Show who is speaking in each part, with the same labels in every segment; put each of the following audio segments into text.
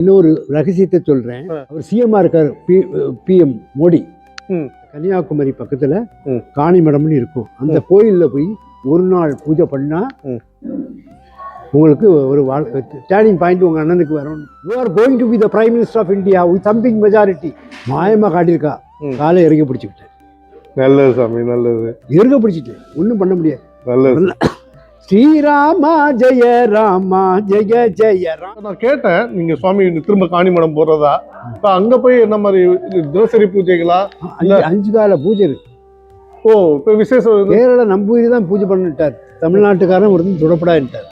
Speaker 1: இன்னொரு ரகசியத்தை சொல்றேன். அவர் இருக்காரு பிஎம் மோடி. கன்னியாகுமரி பக்கத்துல. காணிமடம்னு இருக்கும். அந்த கோயில்ல போய் ஒரு நாள் பூஜை பண்ணா. உங்களுக்கு ஒரு டேர்னிங் பாயிண்ட் உங்க அண்ணனுக்கு வரும். You are going to be the prime minister of India with thumping majority மாயமா காட்டியிருக்கா. காலை இறக்கி பிடிச்சிக்கிட்டேன்
Speaker 2: நல்லது சாமி நல்லது.
Speaker 1: இறக்க பிடிச்சிட்டேன் ஒன்றும் பண்ண முடியாது.
Speaker 2: நல்லது.
Speaker 1: ஸ்ரீராமா ஜெய ராமா ஜெய ஜெய ராம்
Speaker 2: நான் கேட்டேன் நீங்க சுவாமி திரும்ப காணிமடம் போறதா? இப்ப அங்க போய் என்ன மாதிரி தினசரி பூஜைகளா?
Speaker 1: அஞ்சு கால பூஜை
Speaker 2: ஓ இப்ப விசேஷம்?
Speaker 1: கேரள நம்பூரி தான் பூஜை பண்ணிட்டார். தமிழ்நாட்டுக்காரன் ஒருத்தன் தொடப்படான்ட்டார்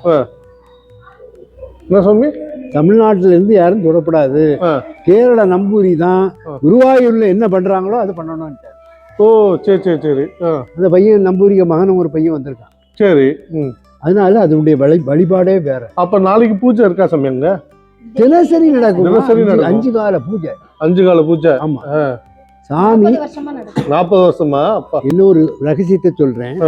Speaker 2: என்ன சுவாமி?
Speaker 1: தமிழ்நாட்டுல இருந்து யாரும் தொடப்படாது. கேரள நம்பூரி தான். குருவாயூர்ல என்ன பண்றாங்களோ அது பண்ணணும்ட்டார்
Speaker 2: ஓ சரி சரி சரி.
Speaker 1: அந்த பையன் நம்பூரிக மகன் ஒரு பையன் வந்திருக்கான்.
Speaker 2: சரி ம்.
Speaker 1: அதனால அதனுடைய வழி வழிபாடே வேற.
Speaker 2: அப்ப நாளைக்கு பூஜை இருக்கா சாமி அங்க?
Speaker 1: தினசரி நடக்கும்.
Speaker 2: தினசரி
Speaker 1: அஞ்சு-
Speaker 2: நடக்கும்.
Speaker 1: அஞ்சு கால பூஜை.
Speaker 2: அஞ்சு கால பூஜை?
Speaker 1: ஆமா.
Speaker 2: ஆ.
Speaker 1: சாமி
Speaker 2: நாற்பது வருஷமா அப்பா.
Speaker 1: இன்னொரு ரகசியத்தை சொல்றேன்.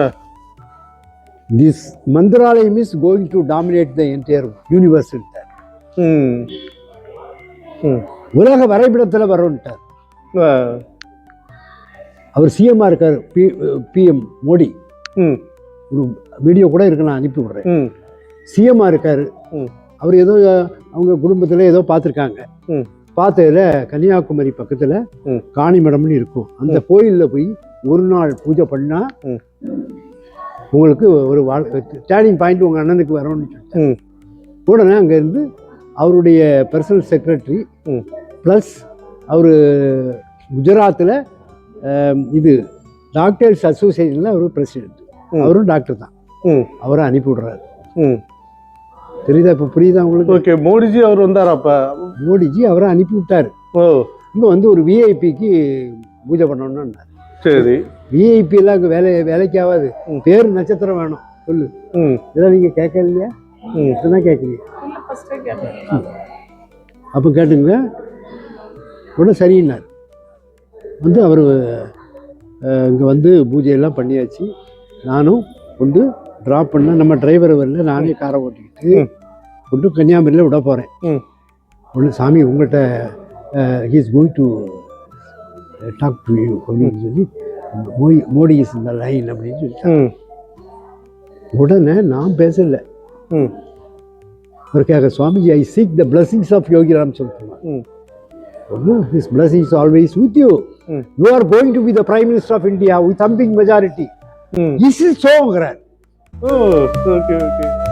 Speaker 1: This Mantralayam is going to dominate the entire universe
Speaker 2: ம். ம்.
Speaker 1: உலக வரைபடத்துல வரும்ட்டார். அவர் சிஎம்ஆ இருக்காரு பி பிஎம் மோடி.
Speaker 2: ம்.
Speaker 1: ஒரு வீடியோ கூட இருக்கு நான் அனுப்பி விடுறேன்
Speaker 2: ம்
Speaker 1: சிஎம்ஆ இருக்காரு. அவர் ஏதோ அவங்க குடும்பத்தில் ஏதோ பார்த்துருக்காங்க. பார்த்ததுல கன்னியாகுமரி பக்கத்தில். காணிமடம்னு இருக்கும் அந்த கோயிலில் போய் ஒரு நாள் பூஜை பண்ணா
Speaker 2: ம்.
Speaker 1: உங்களுக்கு ஒரு டேர்னிங் பாயிண்ட் உங்கள் அண்ணனுக்கு வரும்னு சொல்லிட்டாங்க
Speaker 2: ம்.
Speaker 1: உடனே அங்கேருந்து அவருடைய பர்சனல் செக்ரட்டரி. ப்ளஸ் அவர் குஜராத்தில் இது டாக்டர்ஸ் அசோசியேஷனில் அவர் பிரசிடென்ட். அவரும் டாக்டர் தான் அவரை அனுப்பி விடுறாரு.
Speaker 2: ம்.
Speaker 1: தெரியுதா இப்போ புரியுதா உங்களுக்கு?
Speaker 2: ஓகே மோடிஜி அவர் வந்தார் அப்ப?
Speaker 1: மோடிஜி அவரை அனுப்பி விட்டாரு.
Speaker 2: ஓ.
Speaker 1: இங்கே வந்து ஒரு விஐபிக்கு பூஜை பண்ணணும்னாரு.
Speaker 2: சரி.
Speaker 1: விஐபி எல்லாம் இங்கே வேலை வேலைக்கு ஆகாது. பேர் நட்சத்திரம் வேணும். சொல்லு.
Speaker 2: ம்.
Speaker 1: இதெல்லாம் நீங்கள் கேட்க இல்லையா
Speaker 2: ம்
Speaker 1: இதுதான் கேட்குறீங்க. அப்போ கேட்டுங்க. உடனே சரின்னார் வந்து அவர் இங்கே வந்து பூஜையெல்லாம் பண்ணியாச்சு. நானும் கொண்டு ட்ராப் பண்ண நம்ம டிரைவர் வரல நானே காரை ஓட்டிக்கிட்டு
Speaker 2: ம்.
Speaker 1: கொண்டு கன்னியாகுமரியில் விட போகிறேன். ஒன்று சாமி உங்கள்கிட்ட he's going to talk to you அப்படின்னு சொல்லி மோடி மோடி இஸ் இந்த லைன் அப்படின்னு சொல்லி
Speaker 2: ம்.
Speaker 1: உடனே நான் பேசல.
Speaker 2: ம்.
Speaker 1: அவர் கேட்க Swamiji I seek the blessings of Yogiram சொல்லுவாங்க his blessings always with you. You are going to be the prime minister of India with thumping majority is is சோங்கிறார்
Speaker 2: oh okay okay